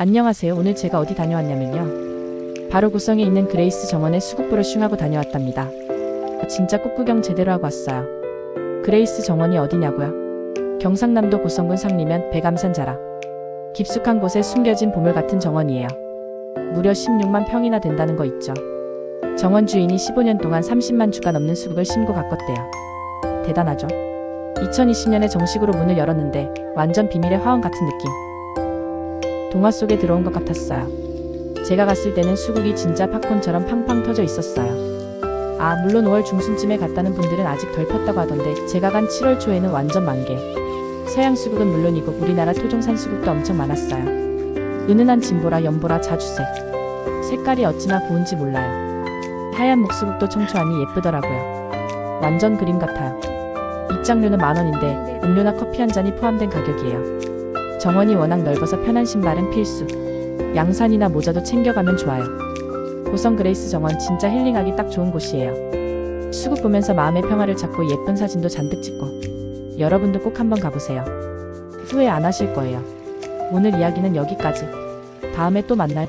안녕하세요. 오늘 제가 어디 다녀왔냐면요. 바로 구성에 있는 그레이스 정원에 수국보를 슝하고 다녀왔답니다. 진짜 꽃구경 제대로 하고 왔어요. 그레이스 정원이 어디냐고요? 경상남도 고성군 상리면 백암산 자락. 깊숙한 곳에 숨겨진 보물 같은 정원이에요. 무려 16만 평이나 된다는 거 있죠. 정원 주인이 15년 동안 30만 주가 넘는 수국을 심고 가꿨대요. 대단하죠? 2020년에 정식으로 문을 열었는데 완전 비밀의 화원 같은 느낌. 동화 속에 들어온 것 같았어요. 제가 갔을 때는 수국이 진짜 팝콘처럼 팡팡 터져 있었어요. 아, 물론 5월 중순쯤에 갔다는 분들은 아직 덜 폈다고 하던데 제가 간 7월 초에는 완전 만개. 서양 수국은 물론이고 우리나라 토종산 수국도 엄청 많았어요. 은은한 진보라, 연보라, 자주색. 색깔이 어찌나 고운지 몰라요. 하얀 목수국도 청초하니 예쁘더라고요. 완전 그림 같아요. 입장료는 만 원인데 음료나 커피 한 잔이 포함된 가격이에요. 정원이 워낙 넓어서 편한 신발은 필수. 양산이나 모자도 챙겨가면 좋아요. 고성 그레이스 정원 진짜 힐링하기 딱 좋은 곳이에요. 수국 보면서 마음의 평화를 찾고 예쁜 사진도 잔뜩 찍고. 여러분도 꼭 한번 가보세요. 후회 안 하실 거예요. 오늘 이야기는 여기까지. 다음에 또 만나요.